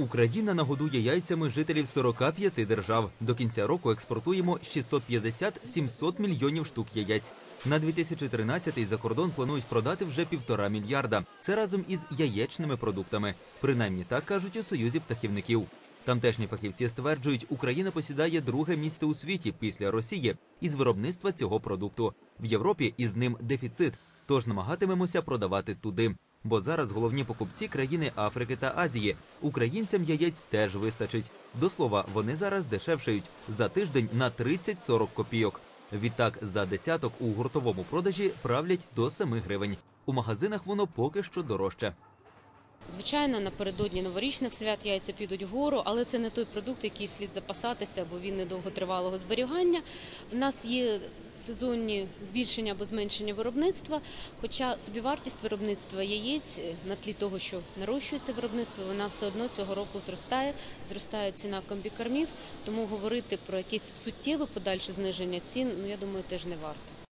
Україна нагодує яйцями жителів 45 держав. До кінця року експортуємо 650-700 мільйонів штук яєць. На 2013-й за кордон планують продати вже півтора мільярда. Це разом із яєчними продуктами. Принаймні так кажуть у союзі птахівників. Тамтешні фахівці стверджують, Україна посідає друге місце у світі після Росії із виробництва цього продукту. В Європі із ним дефіцит, тож намагатимемося продавати туди. Бо зараз головні покупці країни Африки та Азії. Українцям яєць теж вистачить. До слова, вони зараз дешевшають за тиждень на 30-40 копійок. Відтак за десяток у гуртовому продажі правлять до 7 гривень. У магазинах воно поки що дорожче. Звичайно, напередодні новорічних свят яйця підуть вгору, але це не той продукт, який слід запасатися, бо він недовготривалого зберігання. У нас є сезонні збільшення або зменшення виробництва. Хоча собівартість виробництва яєць е, на тлі того, що нарощується виробництво, вона все одно цього року зростає. Зростає ціна комбікормів, тому говорити про якесь суттєве подальше зниження цін, ну я думаю, теж не варто.